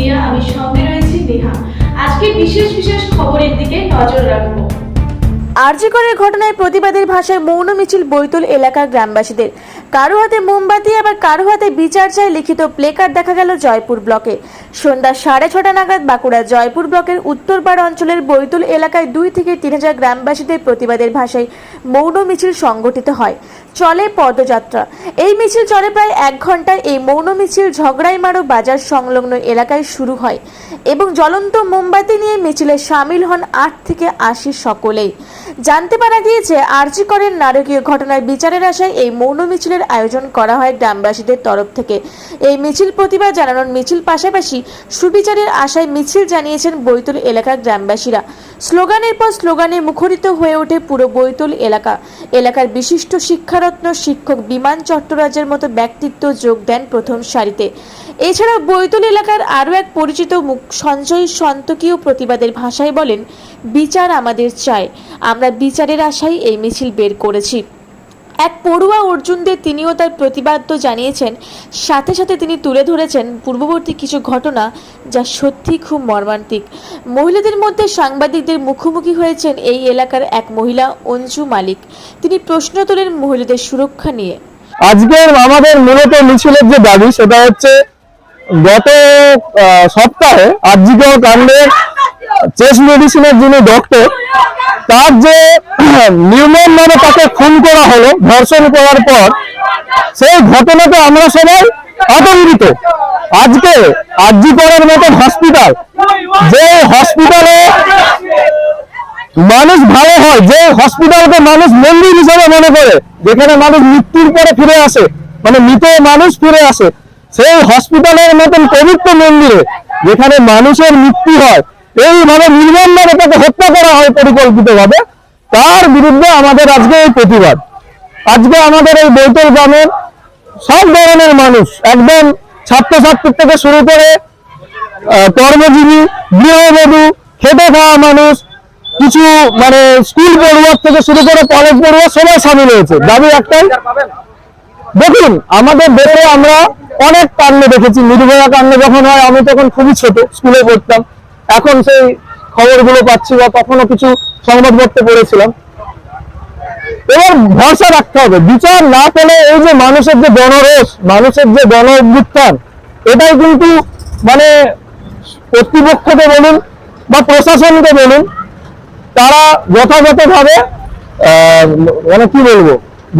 Media আমি সঙ্গে রয়েছি, নেহা। আজকে বিশেষ বিশেষ খবরের দিকে নজর রাখব। আরজিকরের ঘটনায় প্রতিবাদের ভাষায় মৌন মিছিল বৈতুল এলাকার গ্রামবাসীদের। কারও হাতে মোমবাতি, আবার কারও হাতে বিচার চায় লিখিত প্লেকার্ড দেখা গেল জয়পুর ব্লকে। সন্ধ্যা সাড়ে ছটা নাগাদ বাঁকুড়া জয়পুর ব্লকের উত্তরপাড় অঞ্চলের বৈতুল এলাকায় দুই থেকে তিন হাজার গ্রামবাসীদের প্রতিবাদের ভাষায় মৌন মিছিল সংগঠিত হয়। চলে পদযাত্রা। এই মিছিল চলে প্রায় এক ঘন্টায় এই মৌন মিছিল ঝগড়াইমারো বাজার সংলগ্ন এলাকায় শুরু হয় এবং জ্বলন্ত মোমবাতি নিয়ে মিছিলে সামিল হন আট থেকে আশি সকলেই। জানতে পারা গিয়েছে, আরজি করেন নারকীয় ঘটনার বিচারের আশায় এই মৌন মিছিলের আয়োজন করা হয় গ্রামবাসীদের তরফ থেকে। এই মিছিল প্রতিবাদ জানানোর মিছিল পাশাপাশি সুবিচারের আশায় মিছিল জানিয়েছেন বৈতুল এলাকার গ্রামবাসীরা। স্লোগানের পর স্লোগানে মুখরিত হয়ে ওঠে পুরো বৈতুল এলাকা। এলাকার বিশিষ্ট শিক্ষারত্ন শিক্ষক বিমান চট্টরাজের মতো ব্যক্তিত্ব যোগ দেন প্রথম সারিতে। এছাড়াও বৈতুল এলাকার আরও এক পরিচিত মুখ সঞ্জয় সন্তকীয় প্রতিবাদের ভাষায় বলেন, বিচার আমাদের চাই। আমরা বিচারের আশায় এই মিছিল বের করেছি। এক পড়ুয়া অর্জুনদের তিনিও তার প্রতিবাদ্য জানিয়েছেন। সাথে সাথে তিনি তুলে ধরেছেন পূর্ববর্তী কিছু ঘটনা যা সত্যি খুব মর্মান্তিক। মহিলাদের মধ্যে সাংবাদিকদের মুখোমুখি হয়েছেন এই এলাকার এক মহিলা, অঞ্জু মালিক। তিনি প্রশ্ন তোলেন মহিলাদের সুরক্ষা নিয়ে। আজকের আমাদের মূলত মিছিলের যে দাবি, সেটা হচ্ছে গত সপ্তাহে আর্জিকর কাণ্ডের চেস্ট মেডিসিনের যিনি ডক্টর তার যে নির্মম মানে তাকে খুন করা হলো, ধর্ষণ করার পর, সেই ঘটনাতে আমরা সবাই আতঙ্কিত। আজকে আর্জিকরের মতো হসপিটাল যে হসপিটালে মানুষ ভালো হয়, যে হসপিটালকে মানুষ মন্দির হিসেবে মনে করে, যেখানে মানুষ মৃত্যুর পরে ফিরে আসে মানে মৃত মানুষ ফিরে আসে, সেই হসপিটালের মতন পবিত্র মন্দিরে যেখানে মানুষের মৃত্যু হয় এইভাবে নির্মমভাবে তাকে হত্যা করা হয় পরিকল্পিতভাবে, তার বিরুদ্ধে আমাদের আজকে এই প্রতিবাদ। আজকে আমাদের এই বৈতল গ্রামের সব ধরনের মানুষ, একদম ছাত্রছাত্রী থেকে শুরু করে কর্মজীবী, গৃহবধূ, খেটে খাওয়া মানুষ, কিছু মানে স্কুল পড়ুয়ার থেকে শুরু করে কলেজ পড়ুয়া সবাই সামিল হয়েছে। দাবি একটাই। দেখুন, আমাদের দেশে আমরা অনেক কাণ্ড দেখেছি নির্ভয়া কাণ্ড যখন হয়, আমি তখন খুবই ছোট, স্কুলে পড়তাম। এখন সেই খবরগুলো পাচ্ছি বা কখনো কিছু সংবাদপত্র পড়েছিলাম। এবার ভরসা রাখতে হবে। বিচার না পেলে এই যে মানুষের যে গণরোষ, মানুষের যে গণ অভ্যুত্থান এটাই কিন্তু মানে কর্তৃপক্ষকে বলুন বা প্রশাসনকে বলুন, তারা যথাযথভাবে মানে কি বলব,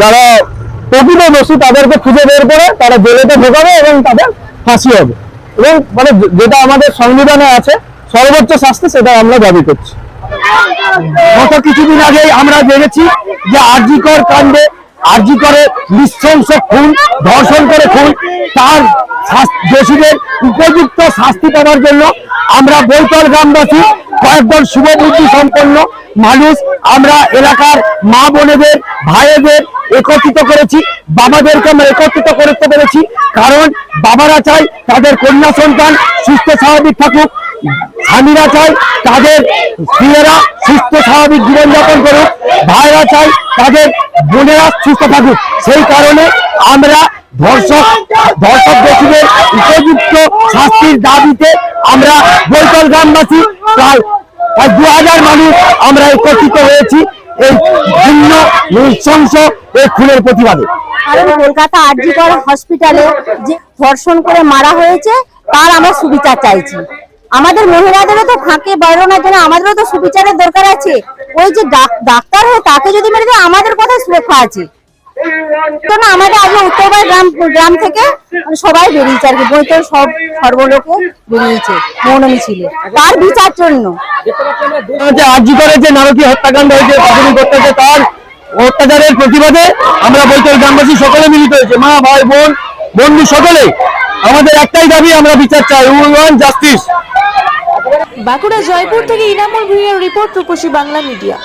যারা প্রকৃত দোষী তাদেরকে খুঁজে বের করে তারা জেলেতে ঢোকাবে এবং তাদের ফাঁসি হবে। এবং মানে যেটা আমাদের সংবিধানে আছে সর্বোচ্চ শাস্তি সেটা আমরা দাবি করছি। গত কিছুদিন আগেই আমরা দেখেছি যে আরজিকর কাণ্ডে আরজিকরে নৃশংস খুন, ধর্ষণ করে খুন, তার দোষীদের উপযুক্ত শাস্তি পাওয়ার জন্য আমরা বৈতল গ্রামবাসী কয়েকজন শুভবুদ্ধি সম্পন্ন মানুষ, আমরা এলাকার মা বোনেদের, ভাইয়েদের একত্রিত করেছি, বাবাদেরকে আমরা একত্রিত করতে পেরেছি, কারণ বাবারা চাই তাদের কন্যা সন্তান সুস্থ স্বাভাবিক থাকুক। স্বামীরা চাই তাদের স্ত্রীরা সুস্থ, স্বাভাবিক জীবনযাপন করুক, ভাইরা চাই তাদের বোনেরা সুস্থ থাকুক। সেই কারণে আমরা ধর্ষক ধর্ষক দোষীদের উপযুক্ত শাস্তির দাবিতে আমরা বৈতল গ্রামবাসী প্রায় প্রায় দু হাজার মানুষ আমরা একত্রিত হয়েছি এই ভিন্ন নৃশংস এই খুনের প্রতিবাদে। কারণ কলকাতা আরজিকর হসপিটালে যে ধর্ষণ করে মারা হয়েছে, তার আমরা সুবিচার চাইছি। আমাদের মহিলাদেরও তো ফাঁকে বেরোনোর জন্য আমাদেরও তো সুবিচারের দরকার আছে। ওই যে ডাক্তার হয়ে তাকে যদি মেরে দেয়, আমাদের কোথায় সুরক্ষা আছে। গ্রাম থেকে সবাই বেরিয়েছে আর কি সব বেরিয়েছে তার বিচার জন্য। যে প্রতিবাদে আমরা বৈতল গ্রামবাসী সকলে মিলিত হয়েছে। মা, ভাই, বোন, বন্ধু সকলে, আমাদের একটাই দাবি, আমরা বিচার চাই। Will justice. বাঁকুড়া জয়পুর থেকে ইনামুল ভূঁইয়ার রিপোর্ট রূপসী বাংলা মিডিয়া।